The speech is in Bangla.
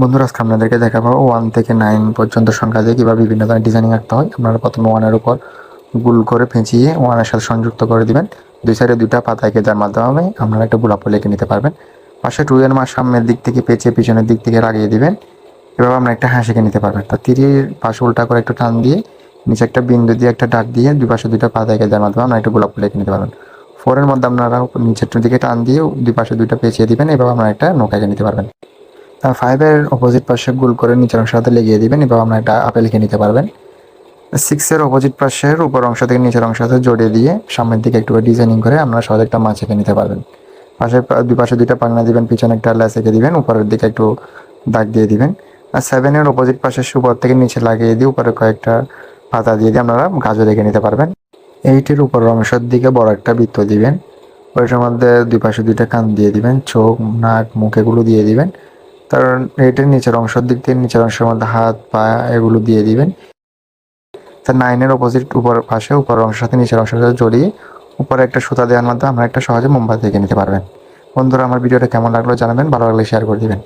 বন্ধুরা, আজকে আপনাদেরকে দেখাবো ওয়ান থেকে নাইন পর্যন্ত সংখ্যা দিয়ে কীভাবে বিভিন্ন ধরনের ডিজাইনিং আঁকতে হয়। আপনারা প্রথমে ওয়ানের উপর গুল করে পেঁচিয়ে ওয়ানের সাথে সংযুক্ত করে দিবেন। দুই সাইডে দুইটা পাতা এঁকে যার মাধ্যমে আপনারা একটা গোলাপ এঁকে নিতে পারবেন। পাশে টু এর মাস সামনের দিক থেকে পেঁচিয়ে পিছনের দিক থেকে লাগিয়ে দিবেন। এভাবে আপনারা একটা হাঁস এঁকে নিতে পারবেন। তা তিরির পাশে উল্টা করে একটু টান দিয়ে নিচে একটা বিন্দু দিয়ে একটা ডাক দিয়ে দুই পাশে দুইটা পাতা এঁকে যার মাধ্যমে আপনারা একটা গোলাপ এঁকে নিতে পারবেন। ফোরের মধ্যে আপনারা নিচের দিকে টান দিয়ে দুই পাশে দুইটা পেঁচিয়ে দিবেন। এভাবে আপনারা একটা নৌকা নিতে পারবেন। ফাইভের অপোজিট পাশে গোল করে নিচের অংশের সাথে লেগিয়ে দিবেন এভাবে আপনার একটা আপেল লিখে নিতে পারবেন। সিক্সের অপোজিট পাশের উপর অংশ থেকে নিচের অংশ সাথে জড়িয়ে দিয়ে সামনের দিকে একটু ডিজাইনিং করে আপনারা সহজে একটা মাছ এঁকে নিতে পারবেন। পাশে দুই পাশে দুইটা পাংনা দিবেন, পিছনে একটা ল্যাস এঁকে দিবেন, উপরের দিকে একটু দাগ দিয়ে দিবেন। আর সেভেনের অপোজিট পাশে উপর থেকে নিচে লাগিয়ে দিয়ে উপরে কয়েকটা পাতা দিয়ে দিয়ে আপনারা গাজর এঁকে নিতে পারবেন। এইটের উপর অংশের দিকে বড় একটা বৃত্ত দিবেন। ওইটার মধ্যে দুই পাশে দুইটা কান দিয়ে দিবেন, চোখ, নাক, মুখ এগুলো দিয়ে দিবেন। কারণ এটার নিচের অংশের দিক থেকে নিচের অংশের মধ্যে হাত, পা এগুলো দিয়ে দিবেন। তার নাইনের অপোজিট উপর পাশে, উপর অংশের সাথে নিচের অংশের সাথে জড়িয়ে উপরে একটা সুতা দেওয়ার মাধ্যমে আমরা একটা সহজে মোমবাতি এঁকে নিতে পারবেন। বন্ধুরা, আমার ভিডিওটা কেমন লাগল জানাবেন, ভালো লাগলে শেয়ার করে দিবেন।